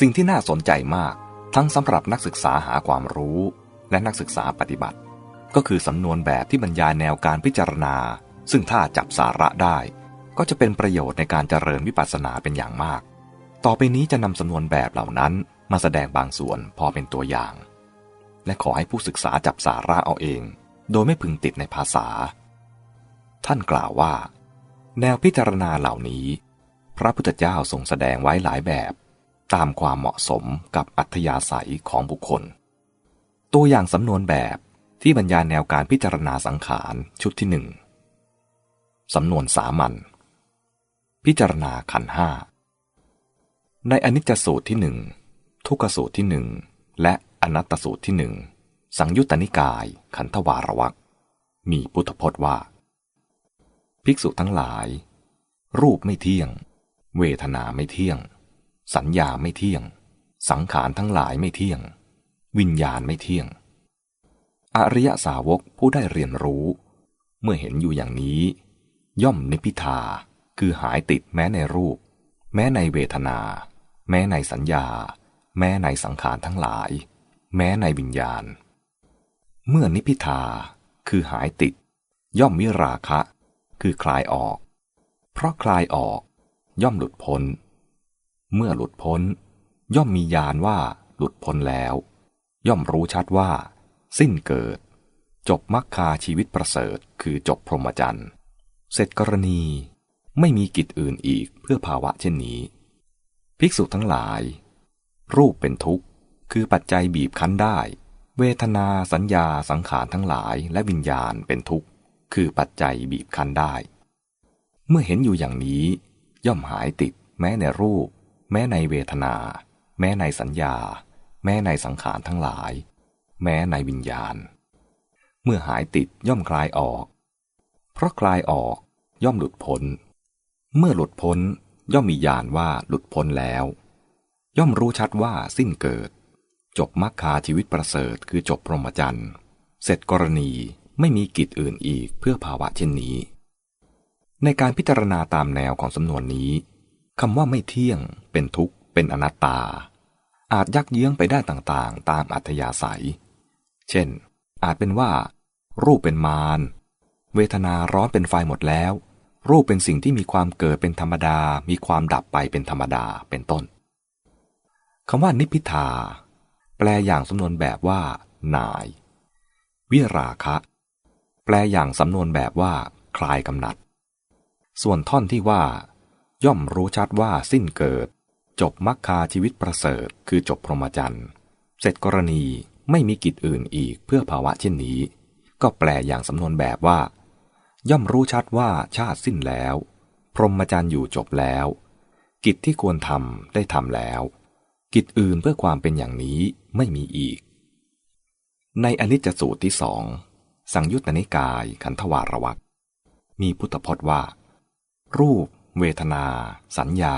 สิ่งที่น่าสนใจมาก ทั้งสำหรับนักศึกษาหาความรู้ และนักศึกษาปฏิบัติ ก็คือสำนวนแบบที่บรรยายแนวการพิจารณา ซึ่งถ้าจับสาระได้ ก็จะเป็นประโยชน์ในการเจริญวิปัสสนาเป็นอย่างมาก ต่อไปนี้จะนำสำนวนแบบเหล่านั้นมาแสดงบางส่วนพอเป็นตัวอย่าง และขอให้ผู้ศึกษาจับสาระเอาเอง โดยไม่พึงติดในภาษา ท่านกล่าวว่า แนวพิจารณาเหล่านี้ พระพุทธเจ้าทรงแสดงไว้หลายแบบ ตามความเหมาะสมกับอัธยาศัยของบุคคล ตัวอย่างสำนวนแบบที่บรรยายแนวการพิจารณาสังขารชุดที่หนึ่งสำนวนสามัญพิจารณาขันห้าในอนิจจสูตรที่หนึ่งทุกสูตรที่หนึ่งและอนัตตสูตรที่หนึ่งสังยุตตนิกายขันธวารวักมีพุทธพจน์ว่า ภิกษุทั้งหลาย รูปไม่เที่ยง เวทนาไม่เที่ยง สัญญาไม่เที่ยง สังขารทั้งหลายไม่เที่ยง วิญญาณไม่เที่ยง อริยสาวกผู้ได้เรียนรู้ เมื่อเห็นอยู่อย่างนี้ ย่อมนิพิทาคือหายติดแม้ในรูป แม้ในเวทนา แม้ในสัญญา แม้ในสังขารทั้งหลาย แม้ในวิญญาณ เมื่อนิพิทาคือหายติด ย่อมมิราคะ คือคลายออก เพราะคลายออก ย่อมหลุดพ้น เมื่อหลุดพ้น ย่อมมีญาณว่าหลุดพ้นแล้ว ย่อมรู้ชัดว่า สิ้นเกิด จบมรรคาชีวิตประเสริฐคือจบพรหมจรรย์เสร็จกรณีไม่มีกิจอื่นอีกเพื่อภาวะเช่นนี้ ภิกษุทั้งหลาย รูปเป็นทุกข์ คือปัจจัยบีบคั้นได้ เวทนาสัญญาสังขารทั้งหลายและวิญญาณเป็นทุกข์ คือปัจจัยบีบคั้นได้ เมื่อเห็นอยู่อย่างนี้ ย่อมหายติดแม้ในรูป แม้ในเวทนา แม้ในสัญญา แม้ในสังขารทั้งหลาย แม้ในวิญญาณ เมื่อหายติดย่อมคลายออก เพราะคลายออกย่อมหลุดพ้น เมื่อหลุดพ้นย่อมมีญาณว่าหลุดพ้นแล้ว ย่อมรู้ชัดว่าสิ้นเกิด จบมรรคาชีวิตประเสริฐคือจบพรหมจรรย์เสร็จกรณีไม่มีกิจอื่นอีกเพื่อภาวะเช่นนี้ ในการพิจารณาตามแนวของสำนวนนี้ คำว่าไม่เที่ยง เป็นทุกข์ เป็นอนัตตา อาจยักเยื้องไปได้ต่างๆ ตามอัธยาศัย เช่น อาจเป็นว่า รูปเป็นมาร เวทนาร้อนเป็นไฟหมดแล้ว รูปเป็นสิ่งที่มีความเกิดเป็นธรรมดา มีความดับไปเป็นธรรมดา เป็นต้นคำว่านิพิทา แปลอย่างสำนวนแบบว่านาย วิราคะ แปลอย่างสำนวนแบบว่า คลายกำหนัด ส่วนท่อนที่ว่า ย่อมรู้ชัดว่าสิ้นเกิด จบมรรคาชีวิตประเสริฐ คือจบพรหมจรรย์เสร็จกรณีไม่มีกิจอื่นอีกเพื่อภาวะเช่นนี้ ก็แปลอย่างสำนวนแบบว่า ย่อมรู้ชัดว่าชาติสิ้นแล้ว พรหมจรรย์อยู่จบแล้ว กิจที่ควรทำได้ทำแล้ว กิจอื่นเพื่อความเป็นอย่างนี้ไม่มีอีก ในอนิจจสูตรที่สองสังยุตตนิกายขันธวารวักมีพุทธพจน์ว่า รูป เวทนา สัญญา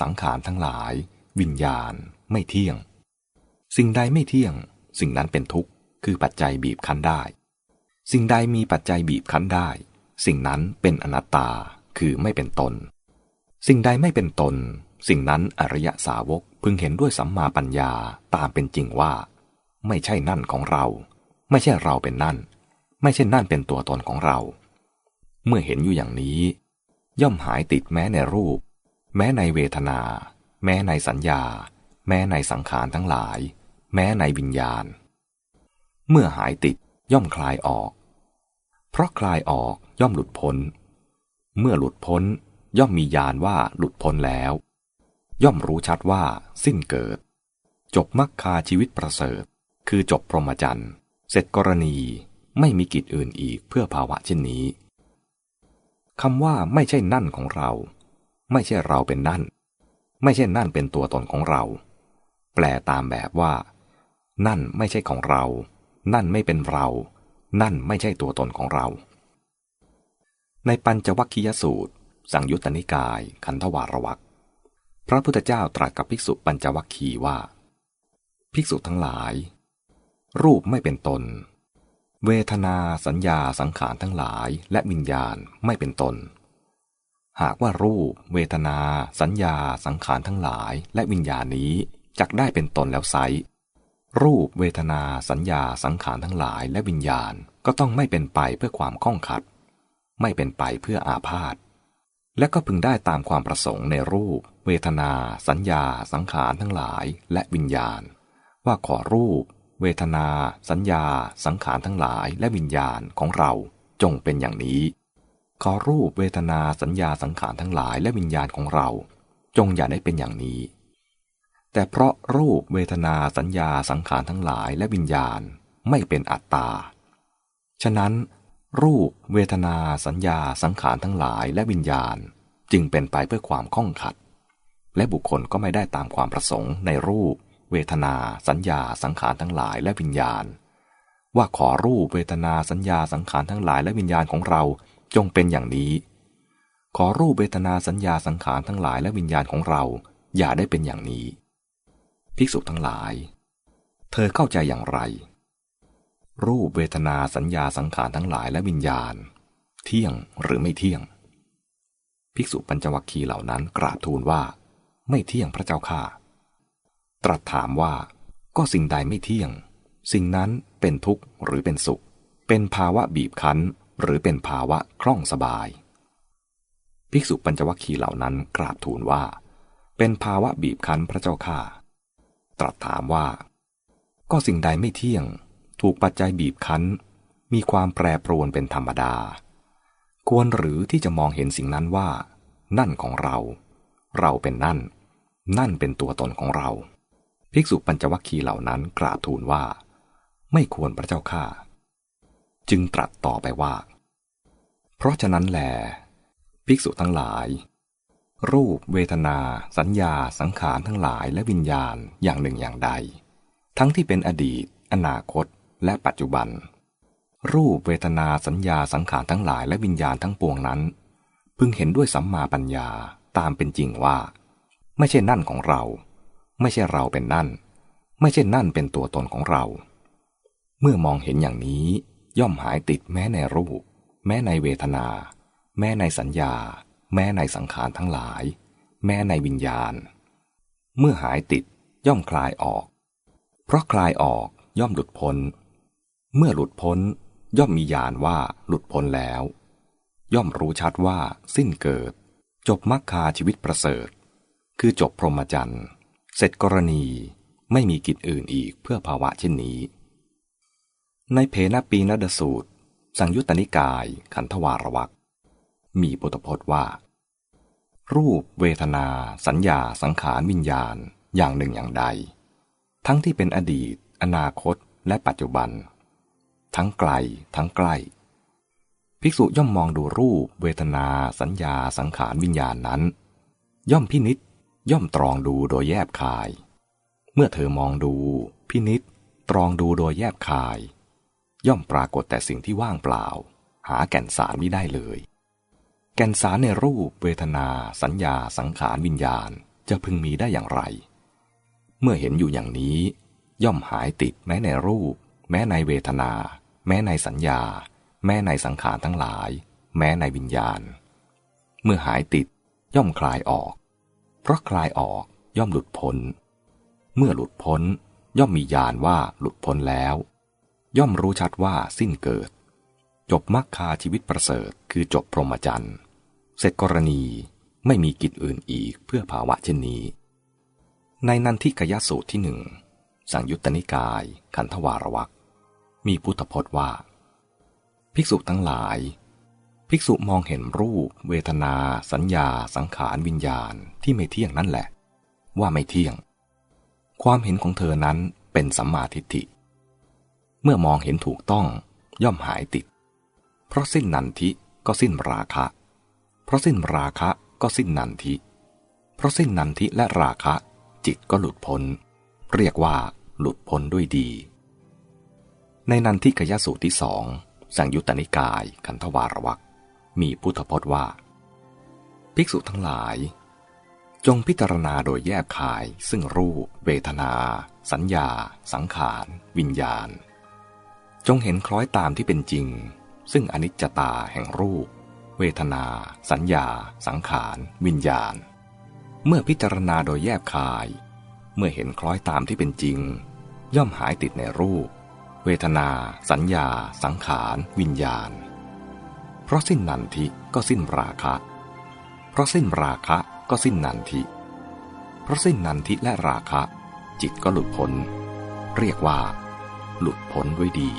สังขารทั้งหลาย วิญญาณ ไม่เที่ยง สิ่งใดไม่เที่ยง สิ่งนั้นเป็นทุกข์ คือปัจจัยบีบคั้นได้ สิ่งใดมีปัจจัยบีบคั้นได้ สิ่งนั้นเป็นอนัตตา คือไม่เป็นตน สิ่งใดไม่เป็นตน สิ่งนั้นอริยสาวกพึงเห็นด้วยสัมมาปัญญาตามเป็นจริงว่า ไม่ใช่นั่นของเรา ไม่ใช่เราเป็นนั่น ไม่ใช่นั่นเป็นตัวตนของเรา เมื่อเห็นอยู่อย่างนี้ ย่อมหายติดแม้ในรูป แม้ในเวทนา แม้ในสัญญา แม้ในสังขารทั้งหลาย แม้ในวิญญาณ เมื่อหายติดย่อมคลายออก เพราะคลายออกย่อมหลุดพ้น เมื่อหลุดพ้นย่อมมีญาณว่าหลุดพ้นแล้ว ย่อมรู้ชัดว่าสิ้นเกิด จบมรรคาชีวิตประเสริฐ คือจบพรหมจรรย์ เสร็จกรณีไม่มีกิจอื่นอีกเพื่อภาวะเช่นนี้ คำว่าไม่ใช่นั่นของเรา ไม่ใช่เราเป็นนั่น ไม่ใช่นั่นเป็นตัวตนของเรา แปลตามแบบว่า นั่นไม่ใช่ของเรา นั่นไม่เป็นเรา นั่นไม่ใช่ตัวตนของเรา ในปัญจวัคคียสูตร สังยุตตนิกายขันธวารวักพระพุทธเจ้าตรัสกับภิกษุปัญจวัคคีว่า ภิกษุทั้งหลาย รูปไม่เป็นตน เวทนาสัญญาสังขารทั้งหลายและวิญญาณไม่เป็นตน หากว่ารูป เวทนา สัญญา สังขารทั้งหลาย และวิญญาณนี้จักได้เป็นตนแล้วไซรูปเวทนาสัญญาสังขารทั้งหลายและวิญญาณก็ต้องไม่เป็นไปเพื่อความข้องขัด ไม่เป็นไปเพื่ออาพาธและก็พึงได้ตามความประสงค์ในรูป เวทนา สัญญา สังขารทั้งหลายและวิญญาณ ว่าขอรูป เวทนา สัญญา สังขารทั้งหลายและวิญญาณของเราจงเป็นอย่างนี้ ขอรูปเวทนาสัญญาสังขารทั้งหลายและวิญญาณของเรา จงอย่าได้เป็นอย่างนี้ แต่เพราะรูปเวทนาสัญญาสังขารทั้งหลายและวิญญาณไม่เป็นอัตตา ฉะนั้น รูปเวทนาสัญญาสังขารทั้งหลายและวิญญาณ จึงเป็นไปเพื่อความข้องขัด และบุคคลก็ไม่ได้ตามความประสงค์ในรูป เวทนา สัญญา สังขารทั้งหลายและวิญญาณ ว่าขอรูปเวทนาสัญญาสังขารทั้งหลายและวิญญาณของเราจงเป็นอย่างนี้ ขอรูปเวทนาสัญญาสังขารทั้งหลายและวิญญาณของเราอย่าได้เป็นอย่างนี้ ภิกษุทั้งหลาย เธอเข้าใจอย่างไร รูปเวทนาสัญญาสังขารทั้งหลายและวิญญาณ เที่ยงหรือไม่เที่ยง ภิกษุปัญจวัคคีย์เหล่านั้นกราบทูลว่า ไม่เที่ยงพระเจ้าข้า ตรัสถามว่า ก็สิ่งใดไม่เที่ยง สิ่งนั้นเป็นทุกข์หรือเป็นสุข เป็นภาวะบีบคั้น หรือเป็นภาวะคล่องสบาย ภิกษุปัญจวัคคีย์เหล่านั้นกราบทูลว่า เป็นภาวะบีบคั้นพระเจ้าข้าตรัสถามว่า ก็สิ่งใดไม่เที่ยง ถูกปัจจัยบีบคั้น มีความแปรปรวนเป็นธรรมดา ควรหรือที่จะมองเห็นสิ่งนั้นว่า นั่นของเรา เราเป็นนั่น นั่นเป็นตัวตนของเรา ภิกษุปัญจวัคคีย์เหล่านั้นกราบทูลว่า ไม่ควรพระเจ้าข้าจึงตรัสต่อไปว่า เพราะฉะนั้นแหลภิกษุทั้งหลาย รูปเวทนา สัญญา สังขารทั้งหลายและวิญญาณอย่างหนึ่งอย่างใด ทั้งที่เป็นอดีต อนาคต และปัจจุบัน รูปเวทนาสัญญาสังขารทั้งหลายและวิญญาณทั้งปวงนั้น พึงเห็นด้วยสัมมาปัญญาตามเป็นจริงว่า ไม่ใช่นั่นของเรา ไม่ใช่เราเป็นนั่น ไม่ใช่นั่นเป็นตัวตนของเรา เมื่อมองเห็นอย่างนี้ ย่อมหายติดแม้ในรูป แม้ในเวทนา แม้ในสัญญา แม้ในสังขารทั้งหลาย แม้ในวิญญาณ เมื่อหายติดย่อมคลายออก เพราะคลายออกย่อมหลุดพ้น เมื่อหลุดพ้น ย่อมมีญาณว่าหลุดพ้นแล้ว ย่อมรู้ชัดว่าสิ้นเกิด จบมรรคาชีวิตประเสริฐ คือจบพรหมจรรย์ เสร็จกรณีไม่มีกิจอื่นอีกเพื่อภาวะเช่นนี้ ในเพนปีนดสูตร สังยุตตนิกายขันธวารวักมีบทพจน์ว่า รูปเวทนา สัญญาสังขารวิญญาณอย่างหนึ่งอย่างใด ทั้งที่เป็นอดีต อนาคตและปัจจุบัน ทั้งไกล ทั้งใกล้ ภิกษุย่อมมองดูรูป เวทนา สัญญาสังขารวิญญาณนั้น ย่อมพินิษ ย่อมตรองดูโดยแยบคาย เมื่อเธอมองดู พินิษตรองดูโดยแยบคาย ย่อมปรากฏแต่สิ่งที่ว่างเปล่า หาแก่นสารไม่ได้เลย แก่นสารในรูป เวทนา สัญญา สังขารวิญญาณจะพึงมีได้อย่างไร เมื่อเห็นอยู่อย่างนี้ ย่อมหายติดแม้ในรูป แม้ในเวทนา แม้ในสัญญา แม้ในสังขารทั้งหลาย แม้ในวิญญาณ เมื่อหายติดย่อมคลายออก เพราะคลายออกย่อมหลุดพ้น เมื่อหลุดพ้นย่อมมีญาณว่าหลุดพ้นแล้ว ย่อมรู้ชัดว่าสิ้นเกิด จบมรรคาชีวิตประเสริฐคือจบพรหมจรรย์เสร็จกรณีไม่มีกิจอื่นอีกเพื่อภาวะเช่นนี้ ในนันทิกยสูตรที่หนึ่งสังยุตตนิกาย ขันธวารวักมีพุทธพจน์ว่า ภิกษุทั้งหลาย ภิกษุมองเห็นรูป เวทนา สัญญา สังขารวิญญาณที่ไม่เที่ยงนั่นแหละ ว่าไม่เที่ยง ความเห็นของเธอนั้นเป็นสัมมาทิฏฐิ เมื่อมองเห็นถูกต้องย่อมหายติด เพราะสิ้นนันทิก็สิ้นราคะ เพราะสิ้นราคะก็สิ้นนันทิ เพราะสิ้นนันทิและราคะ จิตก็หลุดพ้น เรียกว่าหลุดพ้นด้วยดี ในนันทิกยสูตรที่สองสังยุตตนิกายขันธวารวัก มีพุทธพจน์ว่า ภิกษุทั้งหลาย จงพิจารณาโดยแยกคายซึ่งรูป เวทนา สัญญา สังขาร วิญญาณ จงเห็นคล้อยตามที่เป็นจริง ซึ่งอนิจจตาแห่งรูป เวทนา สัญญา สังขาร วิญญาณ เมื่อพิจารณาโดยแยกคาย เมื่อเห็นคล้อยตามที่เป็นจริง ย่อมหายติดในรูป เวทนา สัญญา สังขาร วิญญาณ เพราะสิ้นนันทิก็สิ้นราคะ เพราะสิ้นราคะก็สิ้นนันทิ เพราะสิ้นนันทิและราคะ จิตก็หลุดพ้น เรียกว่า หลุดพ้นด้วยดี